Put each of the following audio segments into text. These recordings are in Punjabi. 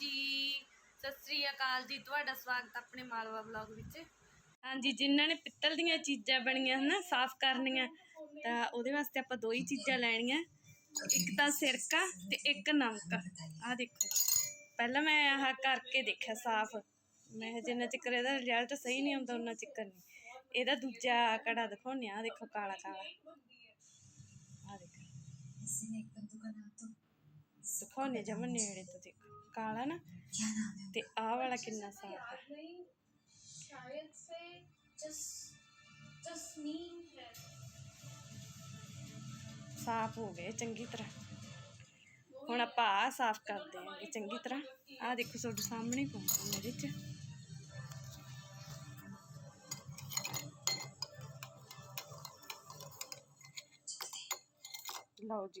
ਜੀ। ਸਤਿ ਸ੍ਰੀ ਅਕਾਲ ਜੀ। ਤੁਹਾਡਾ ਸਵਾਗਤ ਆਪਣੇ ਮਾਲਵਾ ਬਲੌਗ ਵਿੱਚ। ਹਾਂਜੀ, ਜਿਨ੍ਹਾਂ ਨੇ ਪਿੱਤਲ ਦੀਆਂ ਚੀਜ਼ਾਂ ਬਣੀਆਂ ਹਨਾ, ਸਾਫ਼ ਕਰਨੀਆਂ, ਤਾਂ ਉਹਦੇ ਵਾਸਤੇ ਆਪਾਂ ਦੋ ਹੀ ਚੀਜ਼ਾਂ ਲੈਣੀਆਂ। ਇੱਕ ਤਾਂ ਸਿਰਕਾ ਤੇ ਇੱਕ ਨਮਕ। ਆਹ ਦੇਖੋ। ਪਹਿਲਾਂ ਮੈਂ ਆਹ ਕਰਕੇ ਦੇਖਿਆ ਸਾਫ਼। ਮੈਂ ਜਿੰਨਾ ਚਿਕਰ ਇਹਦਾ ਰਿਜ਼ਲਟ ਸਹੀ ਨਹੀਂ ਆਉਂਦਾ ਉਹਨਾਂ ਚਿਕਰ ਨਹੀਂ। ਇਹਦਾ ਦੂਜਾ ਕੜਾ ਦਿਖਾਉਣੇ ਆ। ਦੇਖੋ ਕਾਲਾ ਕਾਲਾ ਆ ਦੇਖੋ। ਇਸਨੇ ਇੱਕ ਦੁਕਾਨਾ ਤੋਂ ਦਿਖਾਉਨੇ ਜਮਨ ਨੇੜੇ ਤੋਂ ਦੇਖੋ ਕਾਲਾ ਨਾ ਤੇ ਆਹ ਵਾਲਾ ਕਿੰਨਾ ਸਾਫ਼ ਹੈ ਸ਼ਾਇਦ ਸੇ ਜਸ ਜਸਮੀਨ ਹੈ ਸਾਫ਼ ਹੋ ਗਏ ਚੰਗੀ ਤਰ੍ਹਾਂ ਹੁਣ ਆਪਾਂ ਆ ਸਾਫ਼ ਕਰਦੇ ਹਾਂ ਚੰਗੀ ਤਰ੍ਹਾਂ ਆ ਦੇਖੋ ਤੁਹਾਡੇ ਸਾਹਮਣੇ ਪਾਉਂਦੇ ਮੇਰੇ ਚ ਲਓ ਜੀ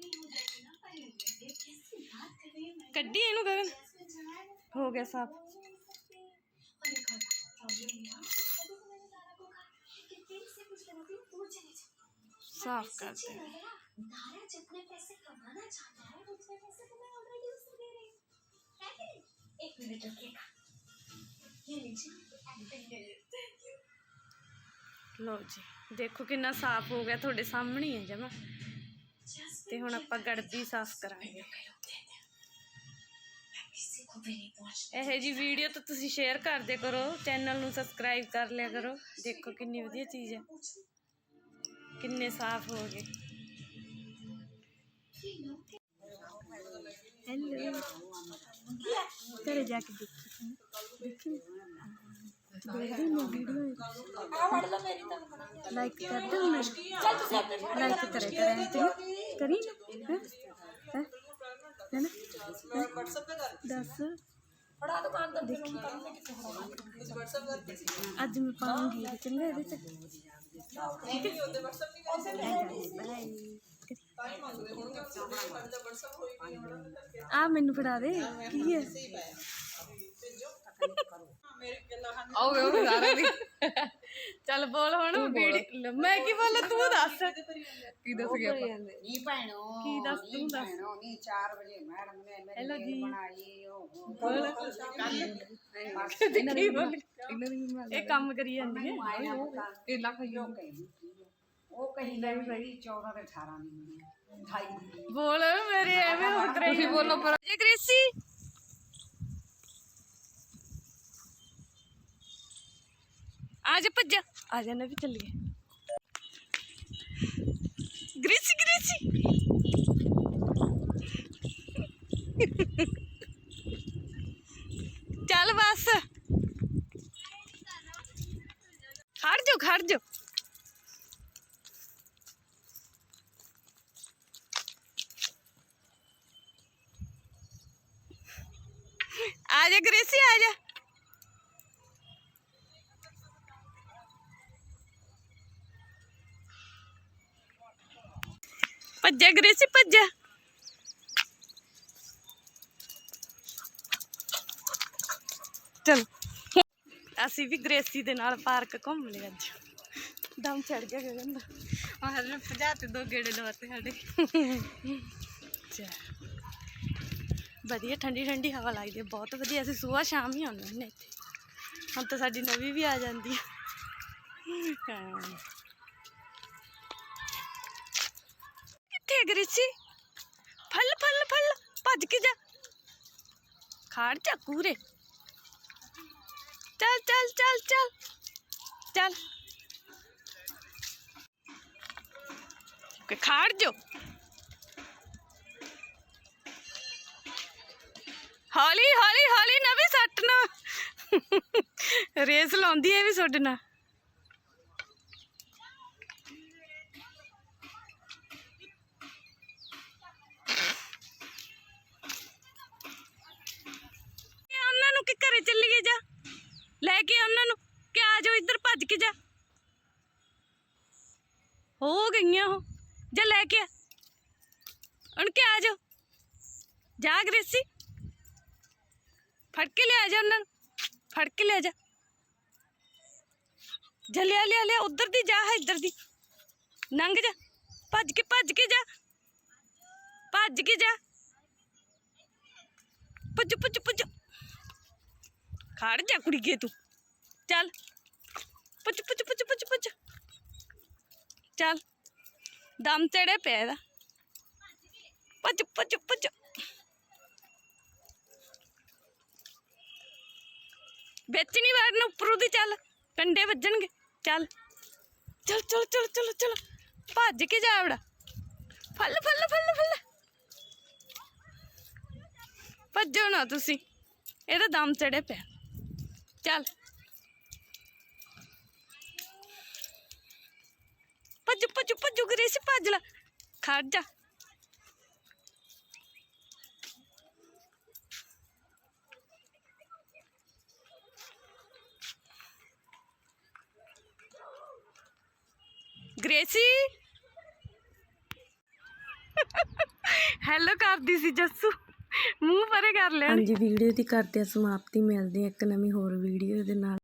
कड्डी है गगन हो गया साफ़। साफ़ कर लो जी, देखो कि साफ़ हो गया, थोड़े सामने ही है जमा। ਤੇ ਹੁਣ ਆਪਾਂ ਗੜਬੀ ਸਾਫ਼ ਕਰਾਂਗੇ। ਇਹ ਜੀ ਵੀਡੀਓ ਤਾਂ ਤੁਸੀਂ ਸ਼ੇਅਰ ਕਰਦੇ ਕਰੋ ਚੈਨਲ ਨੂੰ ਸਬਸਕ੍ਰਾਈਬ ਕਰ ਲਿਆ ਕਰੋ। ਦੇਖੋ ਕਿੰਨੀ ਵਧੀਆ ਚੀਜ਼ ਹੈ। ਕਿੰਨੇ ਸਾਫ਼ ਹੋ ਗਏ। ਹੈਲੋ ਘਰੇ ਜਾ ਕੇ ਦੇਖੀ ਦੇਖੀ ਆ ਵੜ ਲੋ ਮੇਰੀ ਤਾਂ। ਲਾਈਕ ਕਰ ਦਿਓ ਚਲ ਤੁਸੀਂ ਆਪਣੇ ਲਾਈਕ ਕਰੇ ਕਰੇ। ਤੇ ਕਰੀ? ਹੈ? ਹੈ? ਨਾ ਦੱਸ। ਫੜਾ ਦੁਕਾਨ ਦਾ ਦੇਖੀ। ਅੱਜ ਮੈਂ ਪਾਉਂਗੀ ਚੰਗਾ ਇਹਦੇ ਚ। ਆ ਮੈਨੂੰ ਫੜਾ ਦੇ। ਕੀ ਹੈ? ਆਓਗੇ ਉਹ ਸਾਰੇ ਵੀ ਚੱਲ ਬੋਲ ਹੁਣ ਵੀਡੀਓ ਮੈਂ ਕੀ ਬੋਲਾਂ ਤੂੰ ਦੱਸ। ਕੀ ਦੱਸ ਗਿਆ ਨੀ ਭੈਣੋ ਕੀ ਦੱਸ ਤੂੰ ਦੱਸ। ਭੈਣੋ ਨੀ 4 ਵਜੇ ਮੈਡਮ ਨੇ ਜੀ। ਬਣਾਈ ਉਹ ਕੀ ਬੋਲ। ਇਹ ਕੰਮ ਕਰੀ ਜਾਂਦੀ ਹੈ। ਇਹ ਲੱਖ ਯੋ ਉਹ ਕਹੀ ਲੈ ਵੀ ਬਈ 14 ਤੇ 18 ਦੀ ਹੁੰਦੀ ਹੈ। 28 ਦੀ। ਬੋਲ ਮੇਰੇ ਐਵੇਂ ਹੋ ਬੋਲੋ ਪਰ ਜੇ ਗ੍ਰੇਸੀ आज भजा आ जाने भी चलिए ग्रीसी ग्रीसी। चल बस। खड़ जो खड़ जो आजा ग्रेसी जा। ਜਾ ਗ੍ਰੇਸੀ ਆ ਚਲ। ਅਸੀਂ ਵੀ ਗ੍ਰੇਸੀ ਦੇ ਨਾਲ ਪਾਰਕ ਘੁੰਮ ਲਿਆ ਅੱਜ। ਦਮ ਚੜ ਗਿਆ ਗਗਨ ਦਾ ਆਹ ਹਰ ਭਜਾ ਤੇ ਦੋ ਗੇੜੇ ਲਵਾਤੇ ਸਾਡੇ। ਵਧੀਆ, ਠੰਡੀ ਠੰਡੀ ਹਵਾ ਲੱਗਦੀ ਹੈ, ਬਹੁਤ ਵਧੀਆ। ਅਸੀਂ ਸਵੇਰ ਸ਼ਾਮ ਹੀ ਆਉਂਦੇ ਨੇ ਇੱਥੇ। ਹੁਣ ਤਾਂ ਸਾਡੀ ਨਵੀਂ ਵੀ ਆ ਜਾਂਦੀ ਹੈ। ਹਾਂ। ਕਿੱਥੇ ਹੈ ਗ੍ਰਿਸੀ ਫਲ ਫਲ ਫਲ ਭੱਜ ਕੇ ਜਾ ਖਾੜ ਜਾ ਕੂਰੇ ਚੱਲ ਚੱਲ ਚੱਲ ਚੱਲ ਚੱਲ ਕਿ ਖਾੜ ਜੋ ਹੌਲੀ ਹੌਲੀ ਹੌਲੀ ਨਾ ਵੀ ਸੱਟਣਾ ਰੇਸ ਲਾਉਂਦੀ ਹੈ ਵੀ ਛੱਡਣਾ ਚੱਲੀਏ ਜਾ ਲੈ ਕੇ ਆ ਉਹਨਾਂ ਨੂੰ ਜਾਓ ਇੱਧਰ ਭੱਜ ਕੇ ਜਾ ਹੋ ਗਈਆਂ ਉਹ ਜਾ ਲੈ ਕੇ ਆ ਅਣ ਕੇ ਆ ਜਾਓ ਜਾ ਗ੍ਰੇਸੀ ਫੜ ਕੇ ਲਿਆ ਜਾ ਉਹਨਾਂ ਨੂੰ ਫੜ ਕੇ ਲਿਆ ਜਾ ਜਾ ਲਿਆ ਲਿਆ ਲਿਆ ਉਧਰ ਦੀ ਜਾ ਹੈ ਇੱਧਰ ਦੀ ਨੰਗ ਜਾ ਭੱਜ ਕੇ ਭੱਜ ਕੇ ਜਾ ਭੱਜ ਕੇ ਜਾ ਭੱਜ ਭੱਜ ਭੱਜ खड़ जा कुड़िए तू। चल। पुच पुच पुच पुच पुच चल। दम चढ़े पे पुच पुच पुच बिच नहीं बैठना उपरू दी चल। कंडे बजन गे चल। चल चल चल चल चल। भज के जा बड़ा फल फल फल फल। भजो ना तुम यह दम चढ़े पे। ਚੱਲ ਭੱਜ ਭੱਜ ਭੱਜ ਗਰੇਸੀ ਭੱਜ ਲੈ ਖੜ ਜਾ ਗ੍ਰੇਸੀ ਹੈਲੋ ਕਰਦੀ ਸੀ ਜੱਸੂ ਮੂੰਹ ਪਰੇ ਕਰ ਲਿਆ। ਹਾਂਜੀ, ਵੀਡੀਓ ਦੀ ਕਰਦੇ ਹਾਂ ਸਮਾਪਤੀ। ਮਿਲਦੇ ਹਾਂ ਇੱਕ ਨਵੀਂ ਹੋਰ ਵੀਡੀਓ ਦੇ ਨਾਲ।